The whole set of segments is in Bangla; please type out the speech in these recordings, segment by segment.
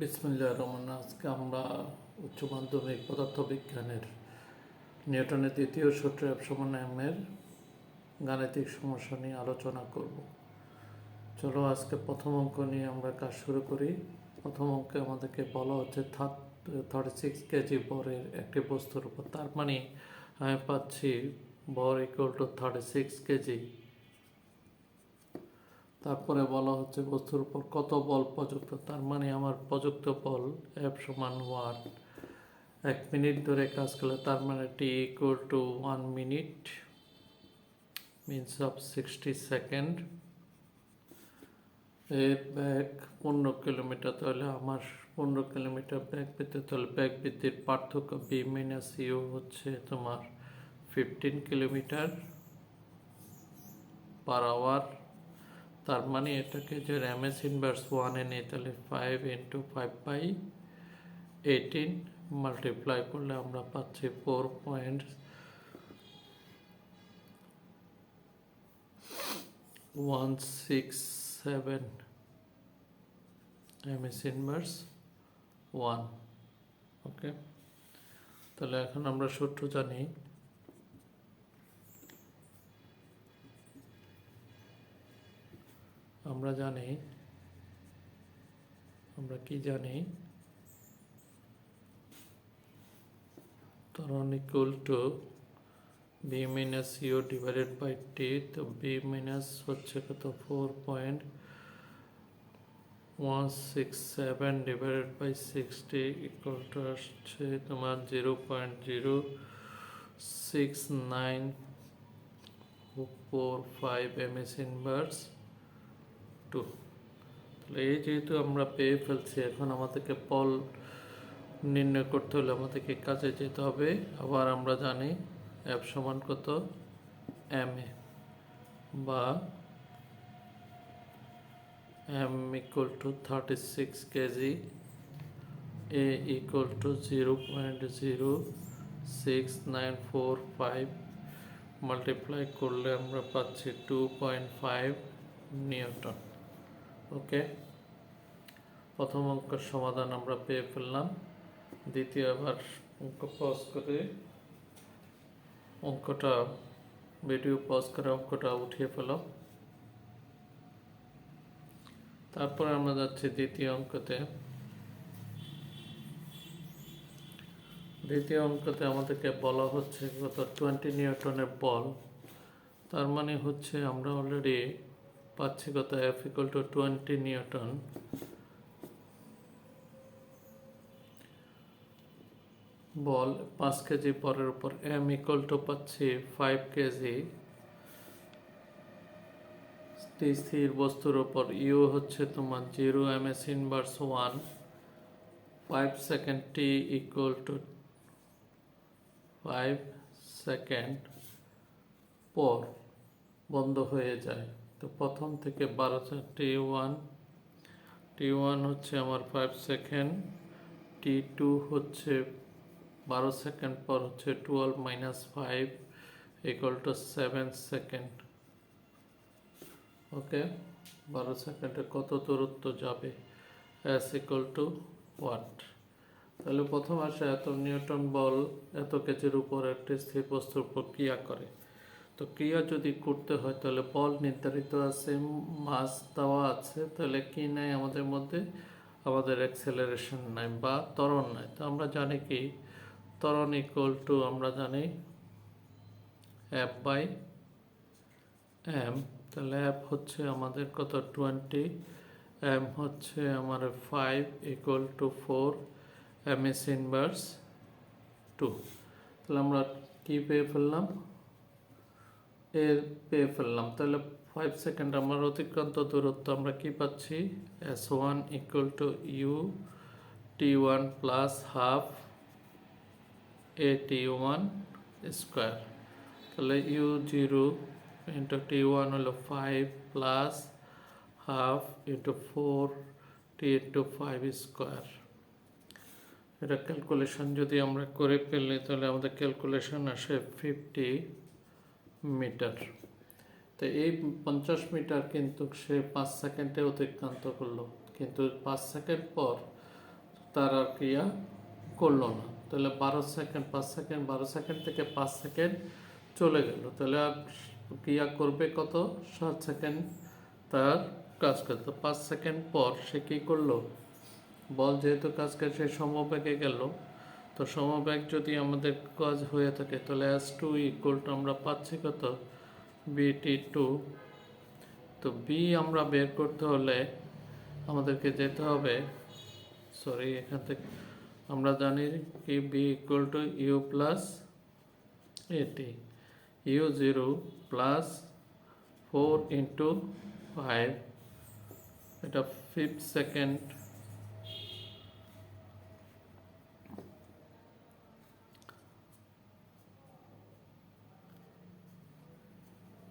বিসমিল্লাহ রহমান আজকে আমরা উচ্চ মাধ্যমিক পদার্থবিজ্ঞানের নিউটনের দ্বিতীয় সূত্র সমানায়ামের গাণিতিক সমস্যা নিয়ে আলোচনা করব। চলো আজকে প্রথম অঙ্ক নিয়ে আমরা কাজ শুরু করি। প্রথম অঙ্কে আমাদেরকে বলা হচ্ছে থার্টি সিক্স কেজি বরের একটি বস্তুর উপর। তার মানে আমি পাচ্ছি বর equal to thirty six kg তারপরে বলা হচ্ছে বস্তুর উপর কত বল প্রযুক্ত? তার মানে আমার প্রযুক্ত বল এফ সমান ওয়ান এক মিনিট ধরে কাজ করলে তার মানে t equal to one minute means of sixty second এর ব্যাগ পনেরো কিলোমিটার, তাহলে আমার পনেরো কিলোমিটার ব্যাগ পেতে, তাহলে ব্যাগ বৃদ্ধির পার্থক্য বি মাইনাস ইউ হচ্ছে তোমার ফিফটিন কিলোমিটার পার আওয়ার তার মানে এটাকে যে র্যামেস ইনভার্স ওয়ানে নেই তাহলে five into five by eighteen multiply করলে আমরা পাচ্ছি four point one six seven ms inverse one okay তাহলে এখন আমরা সূত্র জানি আমরা জানি, আমরা কি জানি? ত্বরণ equal to v minus u divided by t তো বি মাইনাস হচ্ছে কত? Four point one six seven divided by sixty equal to আসছে তোমার zero point zero six nine four five m s inverse two. তাহলে এই যেহেতু আমরা পেয়ে ফেলছি, এখন আমাদেরকে পল নির্ণয় করতে হলে আমাদেরকে কাজে যেতে হবে। আবার আমরা জানি অ্যাপ সমান কত? M a. বা m equal to thirty six kg a equal to zero point zero six nine four five multiply করলে আমরা পাচ্ছি two point five newton. Okay. প্রথম অঙ্কের সমাধান আমরা পেয়ে ফেললাম। দ্বিতীয় আবার অঙ্ক পজ করে অঙ্কটা ভিডিও পজ করে অঙ্কটা উঠিয়ে ফেলো। তারপরে আমরা যাচ্ছি দ্বিতীয় অঙ্কতে। দ্বিতীয় অঙ্কতে আমাদেরকে বলা হচ্ছে গত টোয়েন্টি নিউটনের বল। তার মানে হচ্ছে আমরা অলরেডি পাচ্ছি কত F equal to twenty newton বল পাঁচ কেজি পরের উপর এম ইকুয়াল টু পাচ্ছি ফাইভ কেজি। স্থির বস্তুর উপর ইউ হচ্ছে তোমার zero m s inverse one five second t equal to five second পর বন্ধ হয়ে যায়। তো প্রথম থেকে বারো টি ওয়ান টি ওয়ান হচ্ছে আমার ফাইভ সেকেন্ড টি টু হচ্ছে বারো সেকেন্ড পর হচ্ছে twelve minus five equal to seven second okay বারো সেকেন্ডে কত দূরত্ব যাবে? এস ইকুয়াল টু ওয়াট তাহলে প্রথম আসে এত নিউটন বল, এত কেজির উপর একটি স্থির বস্তুর উপর ক্রিয়া করে। তো ক্রিয়া যদি করতে হয়, তাহলে বল নির্ধারিত আছে মাস দেওয়া আছে, তাহলে কি নাই আমাদের মধ্যে? আমাদের অ্যাক্সেলারেশন নাই বা ত্বরণ নাই। তো আমরা জানি কি? ত্বরণ ইকুয়াল টু আমরা জানি অ্যাপ বাই এম তাহলে অ্যাপ হচ্ছে আমাদের কত? টোয়েন্টি এম হচ্ছে আমার five equal to four m s inverse two তাহলে আমরা কী পেয়ে ফেললাম? এর পেয়ে ফেললাম। তাহলে ফাইভ সেকেন্ড আমার অতিক্রান্ত দূরত্ব আমরা কি পাচ্ছি? S one equal to u t one plus half a t one square তাহলে u zero into t one হলো five plus half into four t into five square এটা ক্যালকুলেশন যদি আমরা করে ফেলি, তাহলে আমাদের ক্যালকুলেশন আসে ফিফটি মিটার। তো এই পঞ্চাশ মিটার কিন্তু সে পাঁচ সেকেন্ডে অতিক্রান্ত করল। কিন্তু পাঁচ সেকেন্ড পর তার আর ক্রিয়া করল না। তাহলে বারো সেকেন্ড, পাঁচ সেকেন্ড, বারো সেকেন্ড থেকে পাঁচ সেকেন্ড চলে গেল। তাহলে আর ক্রিয়া করবে কত? সাত সেকেন্ড তার কাজ করতো পাঁচ সেকেন্ড পর সে কী করল? বল যেহেতু কাজ করে, সে সমবেগে গেল। তো সমবেগ যদি আমাদের কাজ হয়ে থাকে, তাহলে এস টু ইকুয়াল টু আমরা পাচ্ছি কত? বিটি টু তো বি আমরা বের করতে হলে আমাদেরকে যেতে হবে সরি এখান থেকে। আমরা জানি কি v equal to u plus at u zero plus four into five এটা ফিফথ সেকেন্ড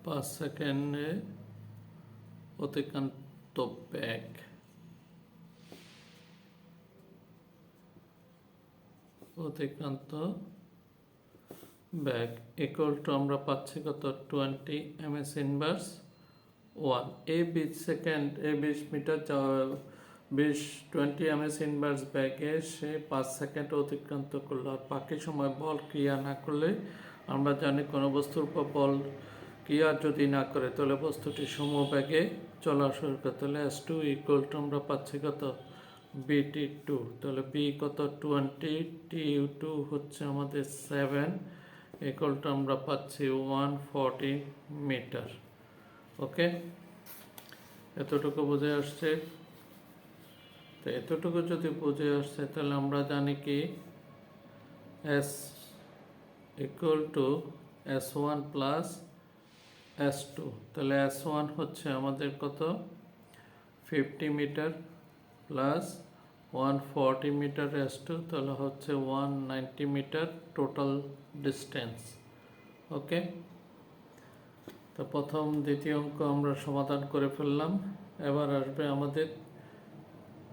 পাঁচ সেকেন্ডে অতিক্রান্ত ব্যাগ। অতিক্রান্ত ব্যাগ ইকুয়াল টু আমরা পাচ্ছি কত? Twenty m s inverse one এই বিশ সেকেন্ড, এই বিশ মিটার বিশ টোয়েন্টি এম এস ইনভার্স ব্যাগে সে পাঁচ সেকেন্ড অতিক্রান্ত করল। আর বাকি সময় বল ক্রিয়া না করলে আমরা জানি কোনো বস্তুর উপর বল ক্রিয়া যদি না করে, তাহলে বস্তুটি সমবেগে চলা শুরু করে। তাহলে এস টু ইকুয়াল টু আমরা পাচ্ছি কত? বিটি টু তাহলে বি কত? টোয়েন্টি টি টু হচ্ছে আমাদের সেভেন ইকুয়াল টু আমরা পাচ্ছি ওয়ান ফর্টি মিটার ওকে এতটুকু বুঝে আসছে? তো এতটুকু যদি বুঝে আসছে, তাহলে আমরা জানি কি? S equal to s one plus s two তাহলে এস ওয়ান হচ্ছে আমাদের কত? Fifty metre plus one forty metre s two তাহলে হচ্ছে one ninety metre total distance okay তো প্রথম দ্বিতীয় অঙ্ক আমরা সমাধান করে ফেললাম, এবার আসবে আমাদের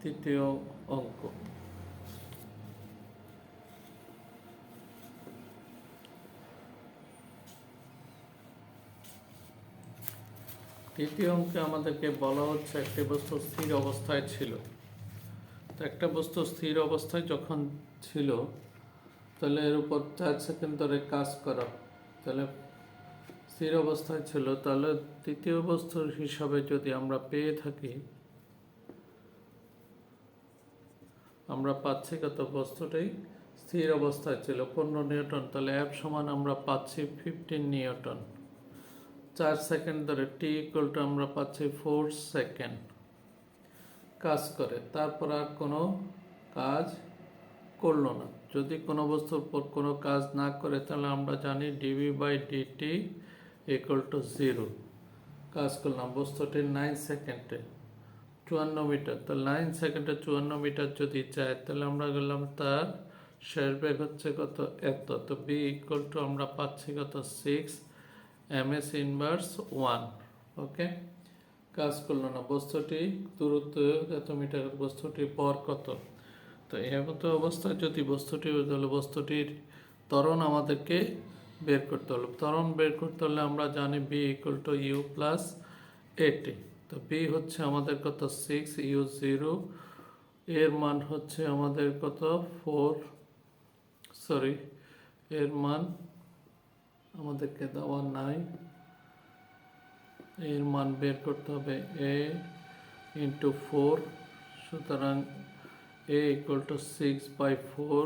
তৃতীয় অঙ্ক। তৃতীয় অঙ্কে আমাদেরকে বলা হচ্ছে একটি বস্তু স্থির অবস্থায় ছিল। তো একটা বস্তু স্থির অবস্থায় যখন ছিল, তাহলে এর উপর চার সেকেন্ড ধরে কাজ করা। তাহলে স্থির অবস্থায় ছিল, তাহলে তৃতীয় বস্তুর হিসাবে যদি আমরা পেয়ে থাকি, আমরা পাচ্ছি কত? বস্তুটাই স্থির অবস্থায় ছিল, পনেরো নিউটন। তাহলে অ্যাপ সমান আমরা পাচ্ছি ফিফটিন নিউটন। চার সেকেন্ড ধরে টি ইকুয়াল টু আমরা পাচ্ছি ফোর সেকেন্ড কাজ করে, তারপর আর কোনো কাজ করল না। যদি কোনো বস্তুর উপর কোনো কাজ না করে, তাহলে আমরা জানি dv by dt equal to zero কাজ করলাম বস্তুটির নাইন সেকেন্ডে চুয়ান্ন মিটার। তো নাইন সেকেন্ডে চুয়ান্ন মিটার যদি চাই তাহলে আমরা গেলাম তার শেষ বেগ হচ্ছে কত এত। তো বি ইকুয়াল টু আমরা পাচ্ছি কত six m s inverse one okay কাজ করল না, বস্তুটি দূরত্ব এত মিটার, বস্তুটি পর কত? তো এমতো অবস্থায় যদি বস্তুটি, তাহলে বস্তুটির ত্বরণ আমাদেরকে বের করতে হলো। ত্বরণ বের করতে হলে আমরা জানি v equal to u plus at তো বি হচ্ছে আমাদের কত? সিক্স ইউ জিরো এর মান হচ্ছে আমাদের কত? ফোর সরি এর মান আমাদেরকে দেওয়া নাই। এর মান বের করতে হবে এ ইন্টু ফোর সুতরাং a equal to six by four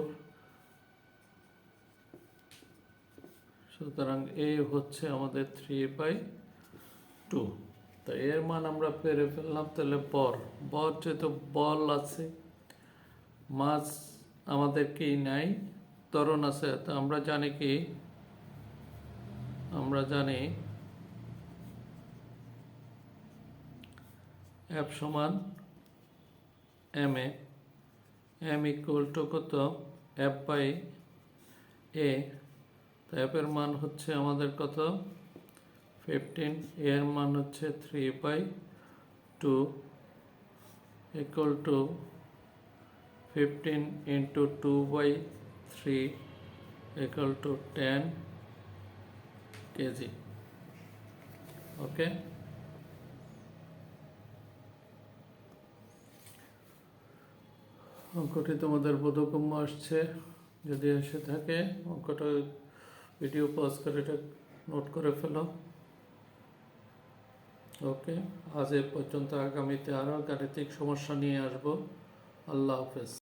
সুতরাং এ হচ্ছে আমাদের থ্রি বাই টু তো এর মান আমরা পেরে ফেললাম, তাহলে বর। বর যেহেতু বল আছে, মাছ আমাদের কি নাই, ত্বরণ আছে, তো আমরা জানি কি আমরা জানি এফ সমান m a m equal to কত? এফ বাই এ তো এফের মান হচ্ছে আমাদের কত? ফিফটিন এর মান হচ্ছে three by two equal to fifteen into two by three equal to ten kg. Okay? অঙ্কটি তোমাদের বোধগম্য আসছে, যদি এসে থাকে, অঙ্কটা ভিডিও পজ করে এটা নোট করে ফেলো। ওকে? আজ এ পর্যন্ত আগামীতে আরও গাণিতিক সমস্যা নিয়ে আসব। আল্লাহ হাফেজ।